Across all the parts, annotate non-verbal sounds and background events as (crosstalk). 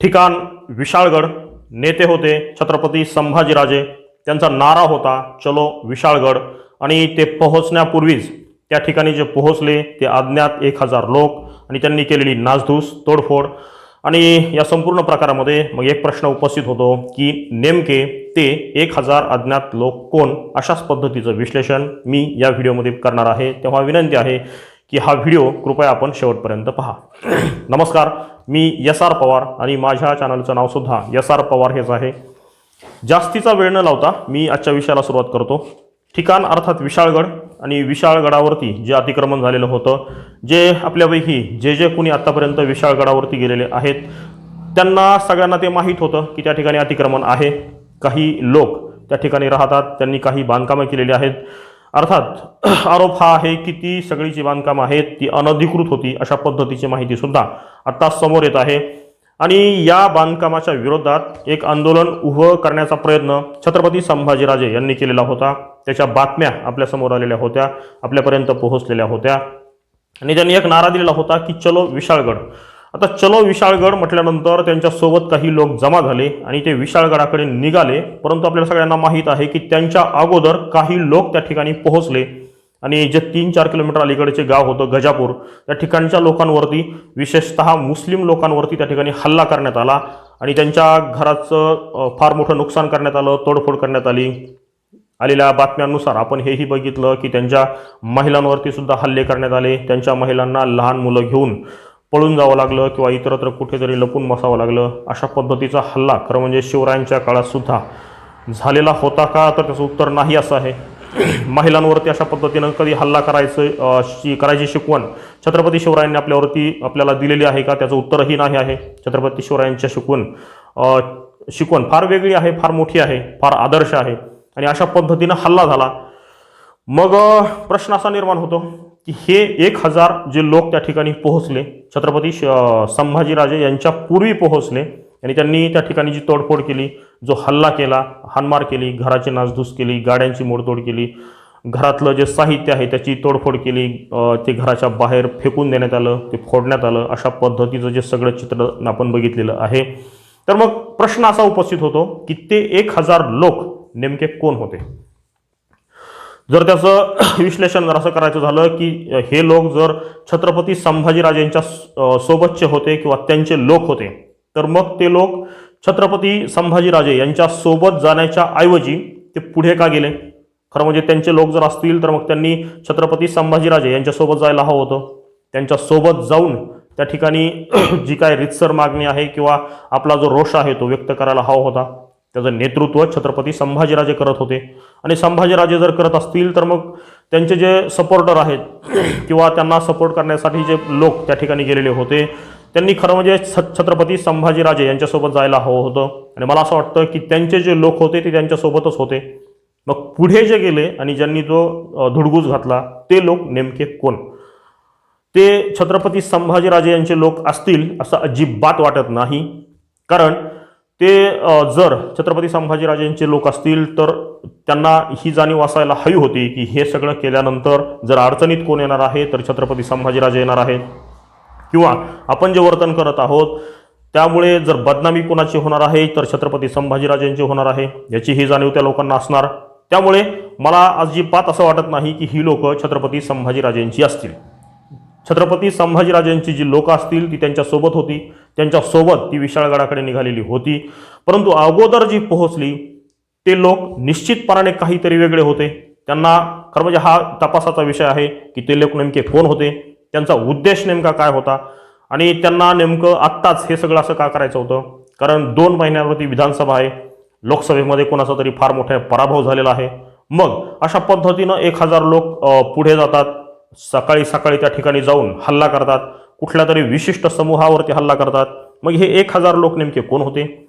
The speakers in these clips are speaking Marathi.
ठिकाण विशाळगड. नेते होते छत्रपती संभाजीराजे. त्यांचा नारा होता चलो विशाळगड. आणि ते पोहोचण्यापूर्वीच त्या ठिकाणी जे पोहोचले ते अज्ञात एक हजार लोक आणि त्यांनी केलेली नासधूस तोडफोड. आणि या संपूर्ण प्रकारामध्ये मग एक प्रश्न उपस्थित होतो की नेमके ते एक हजार अज्ञात लोक कोण? अशाच पद्धतीचं विश्लेषण मी या व्हिडिओमध्ये करणार आहे. तेव्हा विनंती आहे की हा व्हिडिओ कृपया आपण शेवटपर्यंत पहा. नमस्कार मी एस आर पवार आणि माझ्या चॅनलचं नावसुद्धा एस आर पवार हेच आहे. जास्तीचा वेळ न लावता मी आजच्या विषयाला सुरुवात करतो. ठिकाण अर्थात विशाळगड आणि विशाळगडावरती जे अतिक्रमण झालेलं होतं जे आपल्यापैकी जे जे कोणी आत्तापर्यंत विशाळगडावरती गेलेले आहेत त्यांना सगळ्यांना ते माहीत होतं की त्या ठिकाणी अतिक्रमण आहे. काही लोक त्या ठिकाणी राहतात त्यांनी काही बांधकामं केलेली आहेत. अर्थात (clears throat) आरोप हा आहे की ती सगळी जी आहेत ती अनधिकृत होती अशा पद्धतीची माहिती सुद्धा आता समोर येत आहे. आणि या बांधकामाच्या विरोधात एक आंदोलन उभं करण्याचा प्रयत्न छत्रपती संभाजीराजे यांनी केलेला होता. त्याच्या बातम्या आपल्यासमोर आलेल्या होत्या आपल्यापर्यंत पोहोचलेल्या होत्या. आणि त्यांनी एक नारा दिलेला होता की चलो विशाळगड. आता चलो विशाळगड म्हटल्यानंतर त्यांच्यासोबत काही लोक जमा झाले आणि ते विशाळगडाकडे निघाले. परंतु आपल्याला सगळ्यांना माहीत आहे की त्यांच्या अगोदर काही लोक त्या ठिकाणी पोहोचले. आणि जे तीन चार किलोमीटर अलीकडचे गाव होतं गजापूर त्या ठिकाणच्या लोकांवरती विशेषतः मुस्लिम लोकांवरती त्या ठिकाणी हल्ला करण्यात आला. आणि त्यांच्या घराचं फार मोठं नुकसान करण्यात आलं तोडफोड करण्यात आली. आलेल्या बातम्यांनुसार आपण हेही बघितलं की त्यांच्या महिलांवरती सुद्धा हल्ले करण्यात आले. त्यांच्या महिलांना लहान मुलं घेऊन पळून जावं लागलं किंवा इतरत्र कुठेतरी लपून बसावं लागलं अशा पद्धतीचा हल्ला खरं म्हणजे शिवरायांच्या काळातसुद्धा झालेला होता का? तर त्याचं उत्तर नाही असं आहे. (clears throat) महिलांवरती अशा पद्धतीनं कधी हल्ला करायचं शि करायची शिकवण छत्रपती शिवरायांनी आपल्यावरती आपल्याला दिलेली आहे का? त्याचं उत्तरही नाही आहे. छत्रपती शिवरायांच्या शिकवण शिकवण फार वेगळी आहे फार मोठी आहे फार आदर्श आहे आणि अशा पद्धतीनं हल्ला झाला. मग प्रश्न असा निर्माण होतो की हे एक हजार जे लोक त्या ठिकाणी पोहोचले छत्रपती श- संभाजीराजे यांच्या पूर्वी पोहोचले आणि त्यांनी त्या ठिकाणी जी तोडफोड केली जो हल्ला केला हानमार केली घराची नासधूस केली गाड्यांची मोडतोड केली घरातलं जे साहित्य आहे त्याची तोडफोड केली ते घराच्या बाहेर फेकून देण्यात आलं ते फोडण्यात आलं अशा पद्धतीचं जे सगळं चित्र आपण बघितलेलं आहे. तर मग प्रश्न असा उपस्थित होतो की ते एक हजार लोक नेमके कोण होते? जर त्याचं (clears throat) विश्लेषण जर असं करायचं झालं की हे लोक जर छत्रपती संभाजीराजेंच्या सोबतचे होते किंवा त्यांचे लोक होते तर मग ते लोक छत्रपती संभाजीराजे यांच्या सोबत जाण्याच्या ऐवजी ते पुढे का गेले? खरं म्हणजे त्यांचे लोक जर असतील तर मग त्यांनी छत्रपती संभाजीराजे यांच्यासोबत जायला हवं होतं. त्यांच्यासोबत जाऊन त्या ठिकाणी (clears throat) जी काय रितसर मागणी आहे किंवा आपला जो रोष आहे तो व्यक्त करायला हवा होता. त्याचं नेतृत्व छत्रपती संभाजीराजे करत होते. आणि संभाजीराजे जर करत असतील तर मग त्यांचे जे सपोर्टर आहेत (clears throat) किंवा त्यांना सपोर्ट करण्यासाठी जे लोक त्या ठिकाणी गेलेले होते त्यांनी खरं म्हणजे छ छत्रपती संभाजीराजे यांच्यासोबत जायला हवं होतं. आणि मला असं वाटतं की त्यांचे जे लोक होते ते त्यांच्यासोबतच होते. मग पुढे जे गेले आणि ज्यांनी जो धुडगूस घातला ते लोक नेमके कोण? ते छत्रपती संभाजीराजे यांचे लोक असतील असं अजिबात वाटत नाही. कारण ते जर छत्रपती संभाजीराजेंचे लोक असतील तर त्यांना ही जाणीव असायला हवी होती की हे सगळं केल्यानंतर जर अडचणीत कोण येणार आहे तर छत्रपती संभाजीराजे येणार आहेत. किंवा आपण जे वर्तन करत आहोत त्यामुळे जर बदनामी कोणाची होणार आहे तर छत्रपती संभाजीराजेंची होणार आहे याची ही जाणीव त्या लोकांना असणार. त्यामुळे मला अजिबात असं वाटत नाही की ही लोकं छत्रपती संभाजीराजेंची असतील. छत्रपती संभाजीराजांची जी लोकं असतील ती त्यांच्यासोबत होती. त्यांच्यासोबत ती विशाळगडाकडे निघालेली होती. परंतु अगोदर जी पोहोचली ते लोक निश्चितपणाने काहीतरी वेगळे होते. त्यांना खरं म्हणजे हा तपासाचा विषय आहे की ते लोक नेमके कोण होते? त्यांचा उद्देश नेमका काय होता? आणि त्यांना नेमकं आत्ताच हे सगळं असं का करायचं होतं? कारण दोन महिन्यावरती विधानसभा आहे. लोकसभेमध्ये कोणाचा तरी फार मोठा पराभव झालेला आहे. मग अशा पद्धतीनं एक हजार लोक पुढे जातात. सकाळी सकाळी त्या ठिकाणी जाऊन हल्ला करतात. कुठल्या तरी विशिष्ट समूहावरती हल्ला करतात. मग हे एक हजार लोक नेमके कोण होते?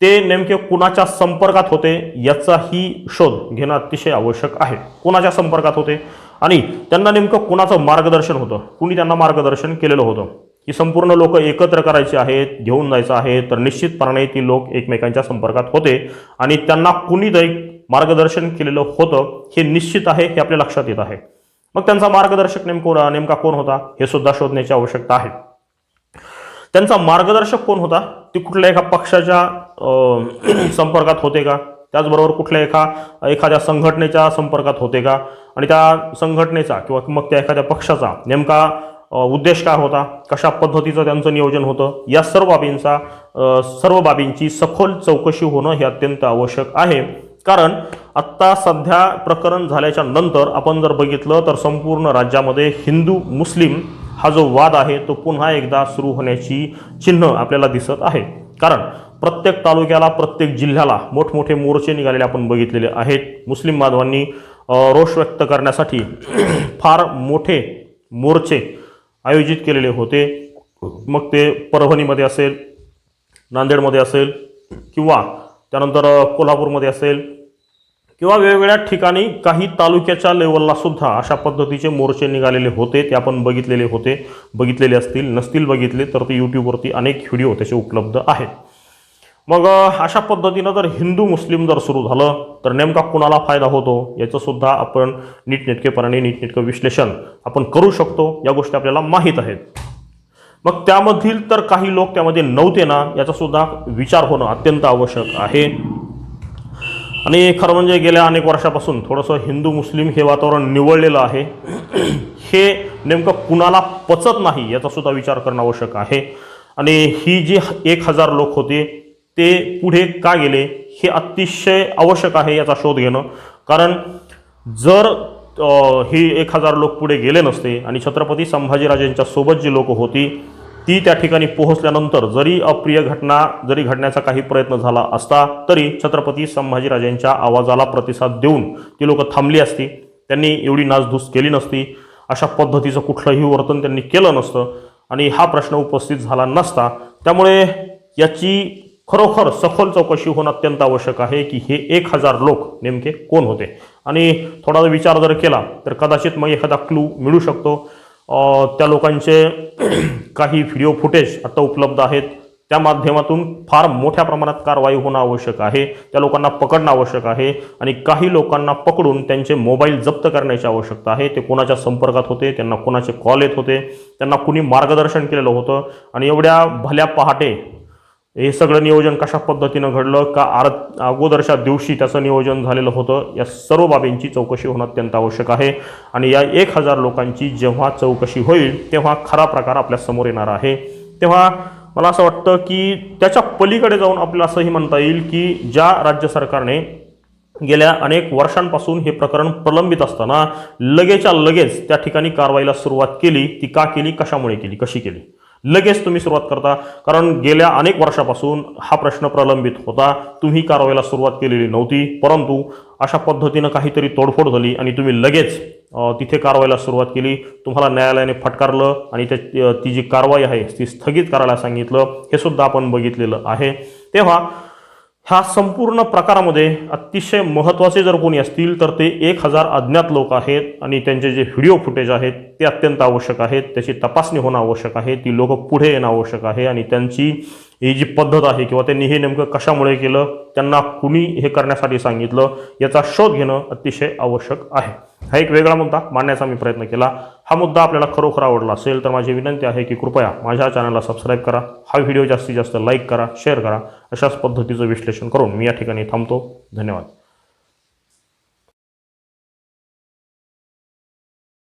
ते नेमके कुणाच्या संपर्कात होते याचाही शोध घेणं अतिशय आवश्यक आहे. कुणाच्या संपर्कात होते? आणि त्यांना नेमकं कुणाचं मार्गदर्शन होतं? कुणी त्यांना मार्गदर्शन केलेलं होतं? की संपूर्ण लोक एकत्र करायचे आहेत घेऊन जायचं आहे तर निश्चितपणाने ती लोक एकमेकांच्या संपर्कात होते. आणि त्यांना कुणीतरी मार्गदर्शन केलेलं होतं हे निश्चित आहे हे आपल्या लक्षात येत आहे. मग त्यांचा मार्गदर्शक नेमको नेमका कोण होता? हे सुद्धा शोधण्याची आवश्यकता आहे. त्यांचा मार्गदर्शक कोण होता? ते कुठल्या एका पक्षाच्या (clears throat) संपर्कात होते का? त्याचबरोबर कुठल्या एका एखाद्या संघटनेच्या संपर्कात होते का? आणि त्या संघटनेचा किंवा मग त्या एखाद्या पक्षाचा नेमका उद्देश काय होता? कशा पद्धतीचं त्यांचं नियोजन होतं? या सर्व बाबींचा सर्व बाबींची सखोल चौकशी होणं हे अत्यंत आवश्यक आहे. कारण आत्ता सध्या प्रकरण झाल्याच्यानंतर आपण जर बघितलं तर संपूर्ण राज्यामध्ये हिंदू मुस्लिम हा जो वाद आहे तो पुन्हा एकदा सुरू होण्याची चिन्ह आपल्याला दिसत आहे. कारण प्रत्येक तालुक्याला प्रत्येक जिल्ह्याला मोठमोठे मोर्चे निघालेले आपण बघितलेले आहेत. मुस्लिम बांधवांनी रोष व्यक्त करण्यासाठी (clears throat) फार मोठे मोर्चे आयोजित केलेले होते. मग ते परभणीमध्ये असेल नांदेडमध्ये असेल किंवा त्यानंतर कोल्हापूरमध्ये असेल किंवा वेगवेगळ्या ठिकाणी काही तालुक्याच्या लेवलला सुद्धा अशा पद्धतीचे मोर्चे निघालेले होते. ते आपण बघितलेले होते. बघितलेले असतील नसतील बघितले तर ते यूट्यूबवरती अनेक व्हिडिओ त्याचे उपलब्ध आहेत. मग अशा पद्धतीनं जर हिंदू मुस्लिम जर सुरू झालं तर नेमका कुणाला फायदा होतो? याचंसुद्धा आपण नीटनेटकेपणाने नीटनेटकं विश्लेषण आपण करू शकतो. या गोष्टी आपल्याला माहीत आहेत. मग त्यामधील तर काही लोक त्यामध्ये नव्हते ना याचासुद्धा विचार होणं अत्यंत आवश्यक आहे. आणि खरं म्हणजे गेल्या अनेक वर्षापासून थोडंसं हिंदू मुस्लिम हे वातावरण निवळलेलं आहे. हे नेमकं कुणाला पचत नाही याचासुद्धा विचार करणं आवश्यक आहे. आणि ही जी एक हजार लोक होते ते पुढे का गेले हे अतिशय आवश्यक आहे याचा शोध घेणं. कारण जर ही एक हजार लोक पुढे गेले नसते आणि छत्रपती संभाजीराजेंच्या सोबत जी लोक होती ती त्या ठिकाणी पोहोचल्यानंतर जरी अप्रिय घटना जरी घडण्याचा काही प्रयत्न झाला असता तरी छत्रपती संभाजीराजांच्या आवाजाला प्रतिसाद देऊन ती लोक थांबली असती. त्यांनी एवढी नासधूस केली नसती. अशा पद्धतीचं कुठलंही वर्तन त्यांनी केलं नसतं आणि हा प्रश्न उपस्थित झाला नसता. त्यामुळे याची खरोखर सखोल चौकशी होणं अत्यंत आवश्यक आहे की हे एक हजार लोक नेमके कोण होते? आणि थोडा विचार जर केला तर कदाचित मग एखादा क्लू मिळू शकतो. त्या लोकांचे (clears throat) काही व्हिडिओ फुटेज आता उपलब्ध आहेत. त्या माध्यमातून फार मोठ्या प्रमाणात कारवाई होणं आवश्यक आहे. त्या लोकांना पकडणं आवश्यक आहे आणि काही लोकांना पकडून त्यांचे मोबाईल जप्त करण्याची आवश्यकता आहे. ते कोणाच्या संपर्कात होते त्यांना कोणाचे कॉल येत होते त्यांना कुणी मार्गदर्शन केलेलं होतं आणि एवढ्या भल्या पहाटे हे सगळं नियोजन कशा पद्धतीनं घडलं? का आर अगोदरच्या दिवशी त्याचं नियोजन झालेलं होतं? या सर्व बाबींची चौकशी होणं अत्यंत आवश्यक आहे. आणि या एक हजार लोकांची जेव्हा चौकशी होईल तेव्हा खरा प्रकार आपल्यासमोर येणार आहे. तेव्हा मला असं वाटतं की त्याच्या पलीकडे जाऊन आपल्याला असंही म्हणता येईल की ज्या राज्य सरकारने गेल्या अनेक वर्षांपासून हे प्रकरण प्रलंबित असताना लगेच्या लगेच त्या ठिकाणी कारवाईला सुरुवात केली. ती का केली? कशामुळे केली? कशी केली? लगेच तुम्ही सुरुवात करता. कारण गेल्या अनेक वर्षापासून हा प्रश्न प्रलंबित होता. तुम्ही कारवाईला सुरुवात केलेली नव्हती. परंतु अशा पद्धतीनं काहीतरी तोडफोड झाली आणि तुम्ही लगेच तिथे कारवाईला सुरुवात केली. तुम्हाला न्यायालयाने फटकारलं आणि त्या ती जी कारवाई आहे ती स्थगित करायला सांगितलं. हे सुद्धा आपण बघितलेलं आहे. तेव्हा ह्या संपूर्ण प्रकारामध्ये अतिशय महत्त्वाचे जर कोणी असतील तर ते एक हजार अज्ञात लोक आहेत आणि त्यांचे जे व्हिडिओ फुटेज आहेत ते अत्यंत आवश्यक आहेत. त्याची तपासणी होणं आवश्यक आहे ती लोक पुढे येणं आवश्यक आहे आणि त्यांची ही जी पद्धत आहे किंवा त्यांनी हे नेमकं कशामुळे केलं त्यांना कुणी हे करण्यासाठी सांगितलं याचा शोध घेणं अतिशय आवश्यक आहे. हा एक वेगळा मुद्दा मांडण्याचा मी प्रयत्न केला. हा मुद्दा आपल्याला खरोखर आवडला असेल तर माझी विनंती आहे की कृपया माझ्या चॅनलला सबस्क्राईब करा. हा व्हिडिओ जास्तीत जास्त लाईक करा शेअर करा. अशाच पद्धतीचं विश्लेषण करून मी या ठिकाणी थांबतो. धन्यवाद.